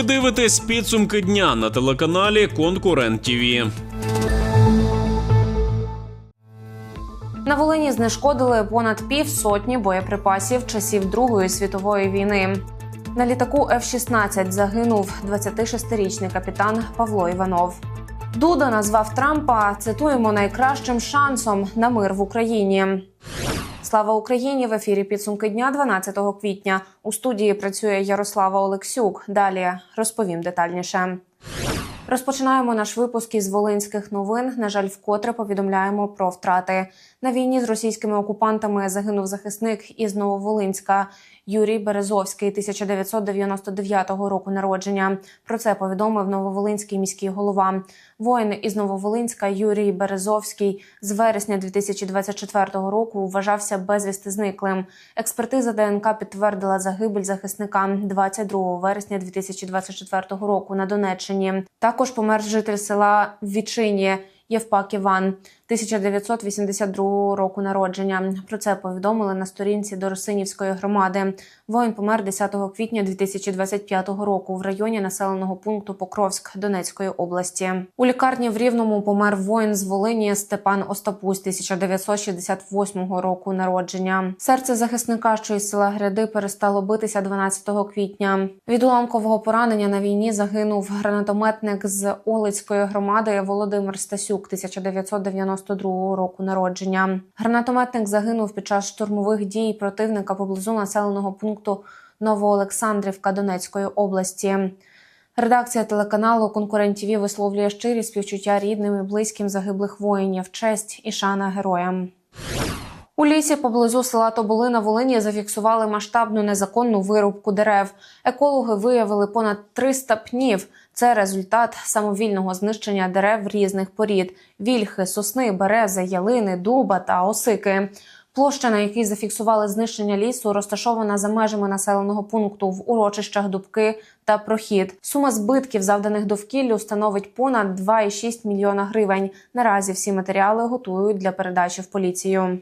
Ви дивитесь підсумки дня на телеканалі Конкурент ТІВІ. На Волині знешкодили понад півсотні боєприпасів часів Другої світової війни. На літаку F-16 загинув 26-річний капітан Павло Іванов. Дуда назвав Трампа цитуємо найкращим шансом на мир в Україні. Слава Україні! В ефірі підсумки дня 12 квітня. У студії працює Ярослава Олексюк. Далі розповім детальніше. Розпочинаємо наш випуск із волинських новин. На жаль, вкотре повідомляємо про втрати. На війні з російськими окупантами загинув захисник із Нововолинська Юрій Березовський, 1999 року народження. Про це повідомив Нововолинський міський голова. Воїн із Нововолинська Юрій Березовський з вересня 2024 року вважався безвісти зниклим. Експертиза ДНК підтвердила загибель захисника 22 вересня 2024 року на Донеччині. Також помер житель села Вічині Євпак Іван 1982 року народження. Про це повідомили на сторінці Доросинівської громади. Воїн помер 10 квітня 2025 року в районі населеного пункту Покровськ Донецької області. У лікарні в Рівному помер воїн з Волині Степан Остапусь 1968 року народження. Серце захисника, що із села Гряди, перестало битися 12 квітня. Від уламкового поранення на війні загинув гранатометник з Олицької громади Володимир Стасюк 1992 року народження. Гранатометник загинув під час штурмових дій противника поблизу населеного пункту Новоолександрівка Донецької області. Редакція телеканалу Конкурент ТІВІ висловлює щирі співчуття рідним і близьким загиблих воїнів, честь і шана героям. У лісі поблизу села Тоболи на Волині зафіксували масштабну незаконну вирубку дерев. Екологи виявили понад 300 пнів. Це результат самовільного знищення дерев різних порід: вільхи, сосни, берези, ялини, дуба та осики. Площа, на якій зафіксували знищення лісу, розташована за межами населеного пункту в урочищах Дубки та Прохід. Сума збитків, завданих довкіллю, становить понад 2,6 мільйона гривень. Наразі всі матеріали готують для передачі в поліцію.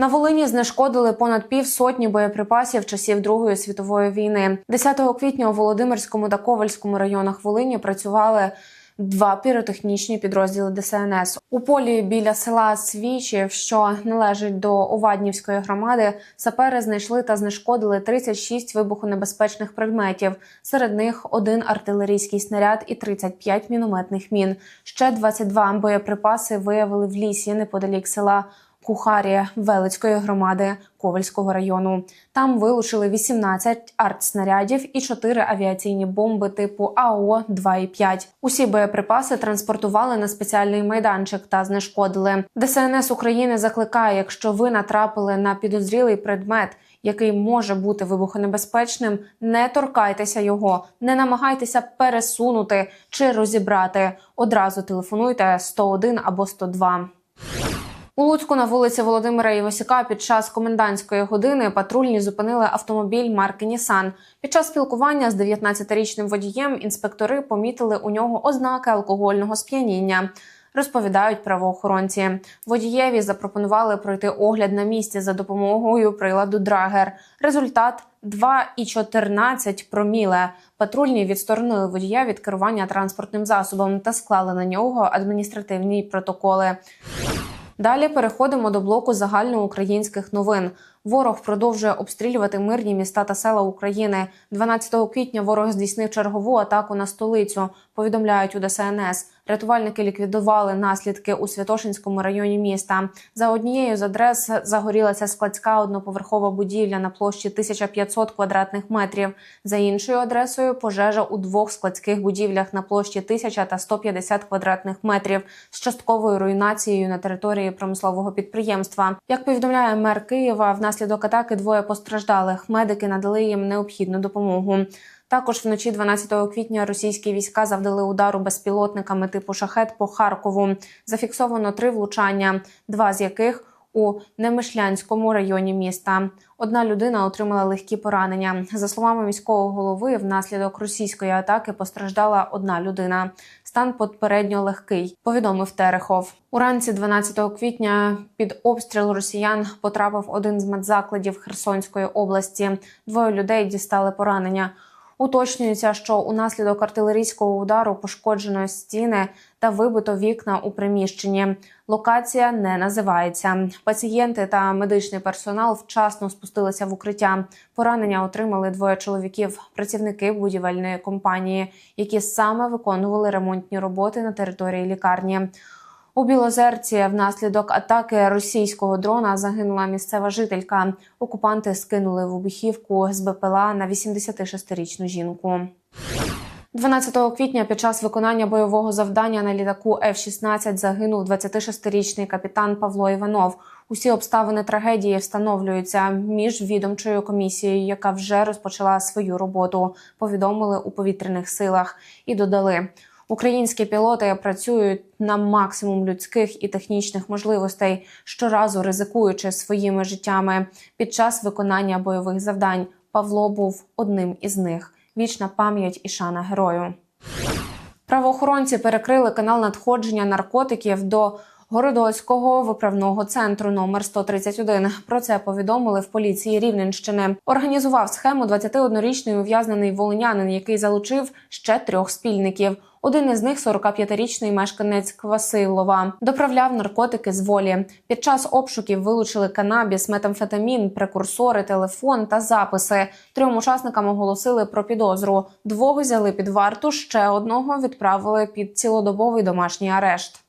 На Волині знешкодили понад півсотні боєприпасів часів Другої світової війни. 10 квітня у Володимирському та Ковальському районах Волині працювали два піротехнічні підрозділи ДСНС. У полі біля села Свічів, що належить до Оваднівської громади, сапери знайшли та знешкодили 36 вибухонебезпечних предметів. Серед них один артилерійський снаряд і 35 мінометних мін. Ще 22 боєприпаси виявили в лісі неподалік села. Кухарія Велицької громади Ковальського району. Там вилучили 18 артснарядів і 4 авіаційні бомби типу АО 2,5. Усі боєприпаси транспортували на спеціальний майданчик та знешкодили. ДСНС України закликає, якщо ви натрапили на підозрілий предмет. Який може бути вибухонебезпечним, не торкайтеся його, не намагайтеся пересунути чи розібрати. Одразу телефонуйте 101 або 102. У Луцьку на вулиці Володимира Івасюка під час комендантської години патрульні зупинили автомобіль марки Нісан. Під час спілкування з 19-річним водієм інспектори помітили у нього ознаки алкогольного сп'яніння. Розповідають правоохоронці. Водієві запропонували пройти огляд на місці за допомогою приладу Драгер. Результат 2,14 проміле. Патрульні відсторонили водія від керування транспортним засобом та склали на нього адміністративні протоколи. Далі переходимо до блоку загальноукраїнських новин. Ворог продовжує обстрілювати мирні міста та села України. 12 квітня ворог здійснив чергову атаку на столицю. Повідомляють у ДСНС. Рятувальники ліквідували наслідки у Святошинському районі міста. За однією з адрес загорілася складська одноповерхова будівля на площі 1500 квадратних метрів. За іншою адресою пожежа у двох складських будівлях на площі 1000 та 150 квадратних метрів з частковою руйнацією на території промислового підприємства. Як повідомляє мер Києва, внаслідок атаки двоє постраждалих. Медики надали їм необхідну допомогу. Також вночі 12 квітня російські війська завдали удару безпілотниками типу шахет по Харкову. Зафіксовано три влучання, два з яких у Немишлянському районі міста. Одна людина отримала легкі поранення. За словами міського голови, внаслідок російської атаки постраждала одна людина. Стан попередньо легкий, повідомив Терехов. Уранці 12 квітня під обстріл росіян потрапив один з медзакладів Херсонської області. Двоє людей дістали поранення. Уточнюється, що унаслідок артилерійського удару пошкоджено стіни та вибито вікна у приміщенні. Локація не називається. Пацієнти та медичний персонал вчасно спустилися в укриття. Поранення отримали двоє чоловіків, працівники будівельної компанії, які саме виконували ремонтні роботи на території лікарні. У Білозерці внаслідок атаки російського дрона загинула місцева жителька. Окупанти скинули вибухівку з БПЛА на 86-річну жінку. 12 квітня під час виконання бойового завдання на літаку F-16 загинув 26-річний капітан Павло Іванов. Усі обставини трагедії встановлюються міжвідомчою комісією, яка вже розпочала свою роботу. Повідомили у повітряних силах і додали. Українські пілоти працюють на максимум людських і технічних можливостей, щоразу ризикуючи своїми життями під час виконання бойових завдань. Павло був одним із них. Вічна пам'ять і шана герою. Правоохоронці перекрили канал надходження наркотиків до Городоцького виправного центру номер 131. Про це повідомили в поліції Рівненщини. Організував схему 21-річний ув'язнений волинянин, який залучив ще трьох спільників. Один із них 45-річний мешканець Квасилова. Доправляв наркотики з волі. Під час обшуків вилучили канабіс, метамфетамін, прекурсори, телефон та записи. Трьом учасникам оголосили про підозру. Двох взяли під варту, ще одного відправили під цілодобовий домашній арешт.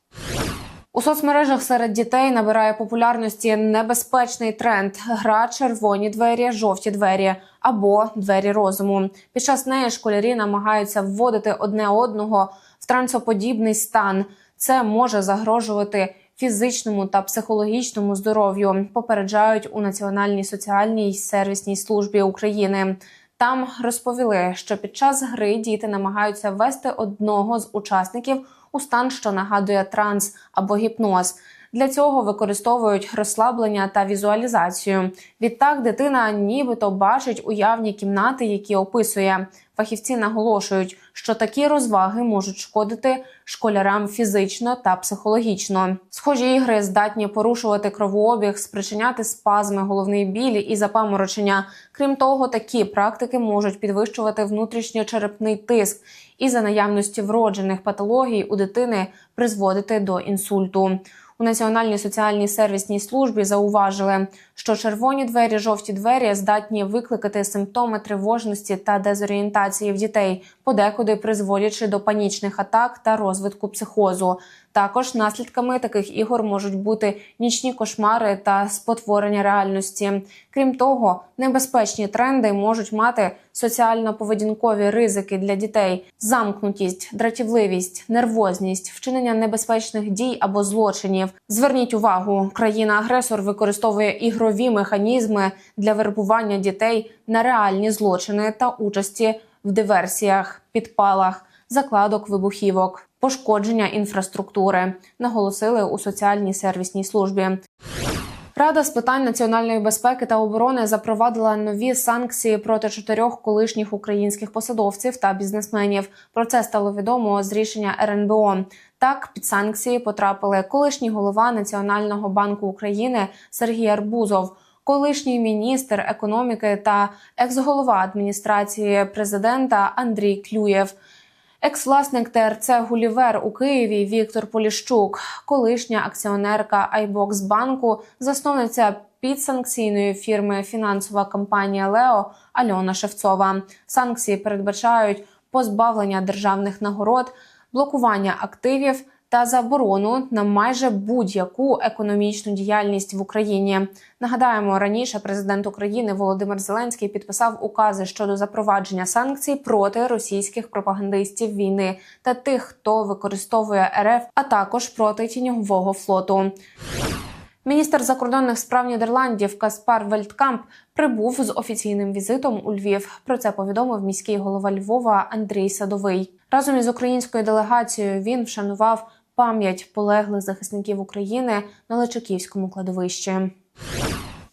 У соцмережах серед дітей набирає популярності небезпечний тренд: гра червоні двері, жовті двері або двері розуму. Під час неї школярі намагаються вводити одне одного в трансоподібний стан. Це може загрожувати фізичному та психологічному здоров'ю. Попереджають у Національній соціальній сервісній службі України. Там розповіли, що під час гри діти намагаються ввести одного з учасників у стан, що нагадує транс або гіпноз. Для цього використовують розслаблення та візуалізацію. Відтак дитина нібито бачить уявні кімнати, які описує. Фахівці наголошують, що такі розваги можуть шкодити школярам фізично та психологічно. Схожі ігри здатні порушувати кровообіг, спричиняти спазми, головний біль і запаморочення. Крім того, такі практики можуть підвищувати внутрішньочерепний тиск і за наявності вроджених патологій у дитини призводити до інсульту. У Національній соціальній сервісній службі зауважили, що червоні двері, жовті двері здатні викликати симптоми тривожності та дезорієнтації в дітей, подекуди призводячи до панічних атак та розвитку психозу. Також наслідками таких ігор можуть бути нічні кошмари та спотворення реальності. Крім того, небезпечні тренди можуть мати соціально-поведінкові ризики для дітей: замкнутість, дратівливість, нервозність, вчинення небезпечних дій або злочинів. Зверніть увагу, країна-агресор використовує ігрові механізми для вербування дітей на реальні злочини та участі в диверсіях, підпалах, закладок вибухівок, пошкодження інфраструктури, наголосили у соціальній сервісній службі. Рада з питань національної безпеки та оборони запровадила нові санкції проти чотирьох колишніх українських посадовців та бізнесменів. Про це стало відомо з рішення РНБО. Так, під санкції потрапили колишній голова Національного банку України Сергій Арбузов, колишній міністр економіки та екс-голова адміністрації президента Андрій Клюєв. Екс-власник ТРЦ Гулівер у Києві Віктор Поліщук, колишня акціонерка Айбоксбанку, засновниця підсанкційної фірми фінансова компанія Лео Альона Шевцова. Санкції передбачають позбавлення державних нагород, блокування активів та заборону на майже будь-яку економічну діяльність в Україні. Нагадаємо, раніше президент України Володимир Зеленський підписав укази щодо запровадження санкцій проти російських пропагандистів війни та тих, хто використовує РФ, а також проти тіньового флоту. Міністр закордонних справ Нідерландів Каспар Вельткамп прибув з офіційним візитом у Львів. Про це повідомив міський голова Львова Андрій Садовий. Разом із українською делегацією він вшанував пам'ять полеглих захисників України на Личаківському кладовищі.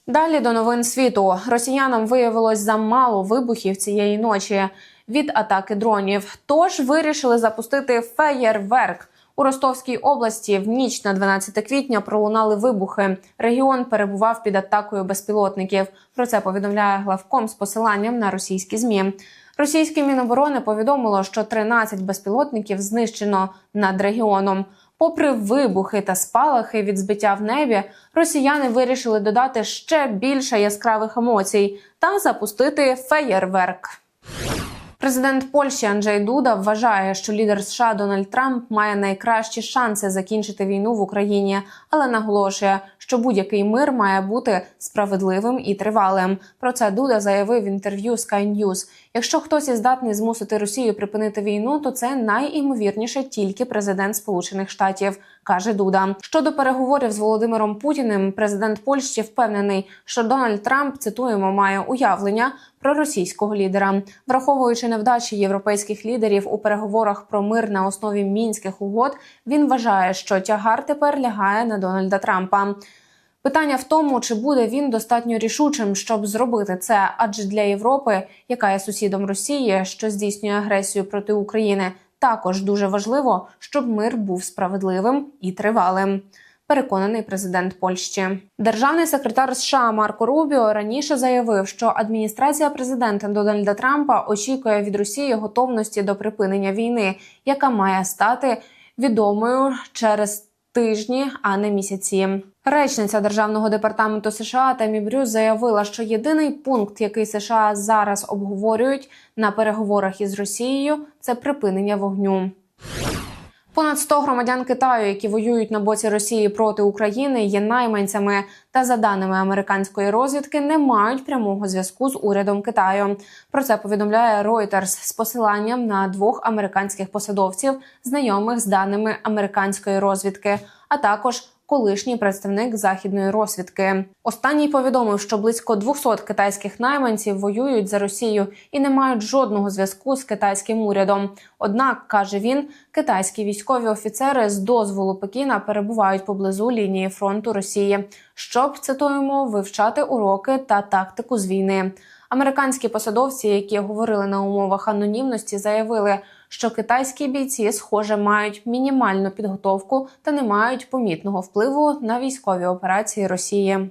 Далі до новин світу росіянам виявилось замало вибухів цієї ночі від атаки дронів. Тож вирішили запустити феєрверк. У Ростовській області в ніч на 12 квітня пролунали вибухи. Регіон перебував під атакою безпілотників. Про це повідомляє главком з посиланням на російські змі. Російське міноборони повідомило, що 13 безпілотників знищено над регіоном. Попри вибухи та спалахи від збиття в небі, росіяни вирішили додати ще більше яскравих емоцій та запустити феєрверк. Президент Польщі Анджей Дуда вважає, що лідер США Дональд Трамп має найкращі шанси закінчити війну в Україні, але наголошує, що будь-який мир має бути справедливим і тривалим. Про це Дуда заявив в інтерв'ю Sky News. Якщо хтось і здатний змусити Росію припинити війну, то це найімовірніше тільки президент Сполучених Штатів, каже Дуда. Щодо переговорів з Володимиром Путіним, президент Польщі впевнений, що Дональд Трамп цитуємо має уявлення про російського лідера, враховуючи невдачі європейських лідерів у переговорах про мир на основі мінських угод. Він вважає, що тягар тепер лягає на Дональда Трампа. Питання в тому, чи буде він достатньо рішучим, щоб зробити це, адже для Європи, яка є сусідом Росії, що здійснює агресію проти України, також дуже важливо, щоб мир був справедливим і тривалим. Переконаний президент Польщі, державний секретар США Марко Рубіо раніше заявив, що адміністрація президента Дональда Трампа очікує від Росії готовності до припинення війни, яка має стати відомою через тижні, а не місяці. Речниця державного департаменту США Темі Брюс заявила, що єдиний пункт, який США зараз обговорюють на переговорах із Росією, це припинення вогню. Понад 100 громадян Китаю, які воюють на боці Росії проти України, є найманцями та за даними американської розвідки, не мають прямого зв'язку з урядом Китаю. Про це повідомляє Reuters з посиланням на двох американських посадовців, знайомих з даними американської розвідки, а також колишній представник західної розвідки. Останній повідомив, що близько 200 китайських найманців воюють за Росію і не мають жодного зв'язку з китайським урядом. Однак каже він, китайські військові офіцери з дозволу Пекіна перебувають поблизу лінії фронту Росії, щоб цитуємо вивчати уроки та тактику з війни. Американські посадовці, які говорили на умовах анонімності, заявили, що китайські бійці, схоже, мають мінімальну підготовку та не мають помітного впливу на військові операції Росії.